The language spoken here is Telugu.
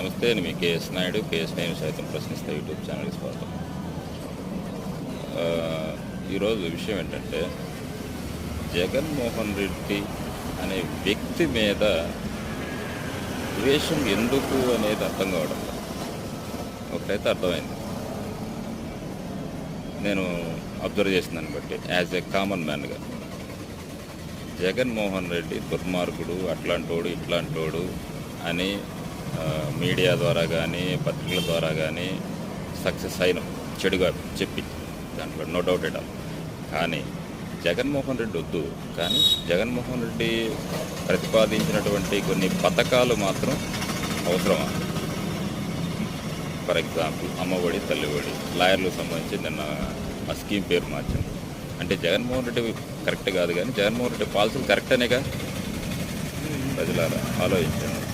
నమస్తే నేను మీ కేఎస్ నాయుడు. కేఎస్ నాయుడు సైతం ప్రశ్నిస్తే యూట్యూబ్ ఛానల్కి స్వాగతం. ఈరోజు విషయం ఏంటంటే జగన్మోహన్ రెడ్డి అనే వ్యక్తి మీద ద్వేషం ఎందుకు అనేది అర్థం కావడం ఒకటైతే అర్థమైంది. నేను అబ్జర్వ్ చేసిన దాన్ని బట్టి యాజ్ ఎ కామన్ మ్యాన్గా. జగన్మోహన్ రెడ్డి దుర్మార్గుడు అట్లాంటోడు ఇట్లాంటోడు అని మీడియా ద్వారా కానీ పత్రికల ద్వారా కానీ సక్సెస్ అయినాం చెడుగా చెప్పి దాంట్లో నో డౌట్ ఎట్ ఆల్. కానీ జగన్మోహన్ రెడ్డి వద్దు. కానీ జగన్మోహన్ రెడ్డి ప్రతిపాదించినటువంటి కొన్ని పథకాలు మాత్రం అవసరమా? ఫర్ ఎగ్జాంపుల్ అమ్మఒడి తల్లిఒడి లాయర్లకు సంబంధించి నిన్న ఆ స్కీమ్ పేరు మార్చాను అంటే జగన్మోహన్ రెడ్డి కరెక్ట్ కాదు కానీ జగన్మోహన్ రెడ్డి పాలసీలు కరెక్ట్ అనేగా ప్రజలారా ఆలోచించండి.